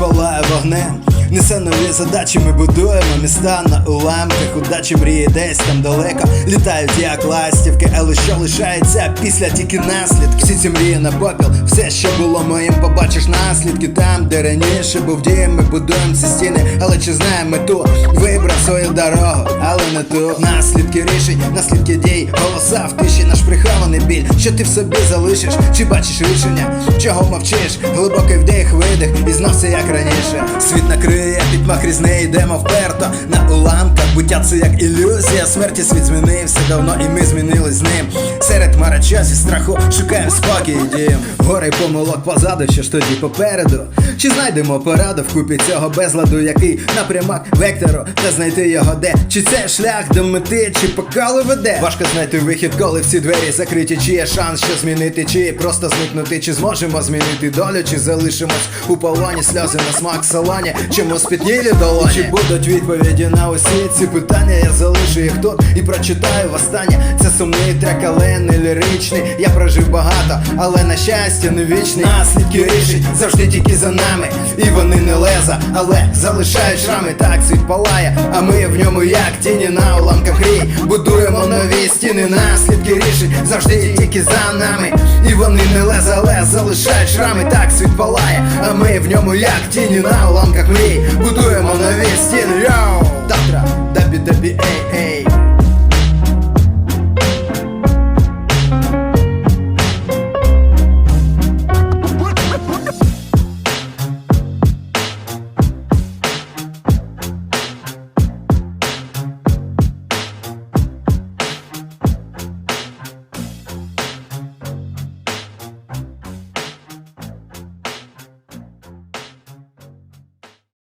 палає вогнем. Несе нові задачі, ми будуємо міста на уламках, удачі мріє десь там далеко літають як ластівки, але що лишається після тільки наслідки. Всі ці мрії на попіл, все, що було моїм, побачиш наслідки там, де раніше був дім, ми будуємо ці стіни, але чи знаємо ми ту вибрав свою дорогу, не то наслідки рішень, наслідки дій, голоса в тиші, наш прихований біль, що ти в собі залишиш, чи бачиш рішення, чого мовчиш, глибокий вдих, видих, і знався як раніше. Світ накриє пітьма крізь неї йдемо вперто на уламках, буття це як ілюзія, смерті світ змінився давно, і ми змінились з ним. Серед марачасі страху шукаємо спокій і дім. Гори помилок позаду, що ж тоді попереду. Чи знайдемо пораду вкупі цього безладу, який напрямок вектору, та знайти його де? Чи це шлях до мети, чи поколи веде? Важко знайти вихід, коли всі двері закриті, чи є шанс що змінити, чи просто зникнути, чи зможемо змінити долю, чи залишимось у полоні, сльози на смак в салоні, чому спітнілі долоні? Чи будуть відповіді на усі ці питання? Я залишу їх тут і прочитаю востаннє. Це сумний трек, але не ліричний. Я прожив багато, але на щастя не вічний. Наслідки рішень завжди тільки за нами. І вони не леза, але залишають шрами. Так світ палає, а ми в ньому як тіні на уламках рій. Будуємо стіни, наслідки рішень завжди тільки за нами. І вони не леза, але залишають шрами. Так світ палає, а ми в ньому як тіні на уламках мрій. Будуємо нові стіни. Йоу! Дабі дабі ей ей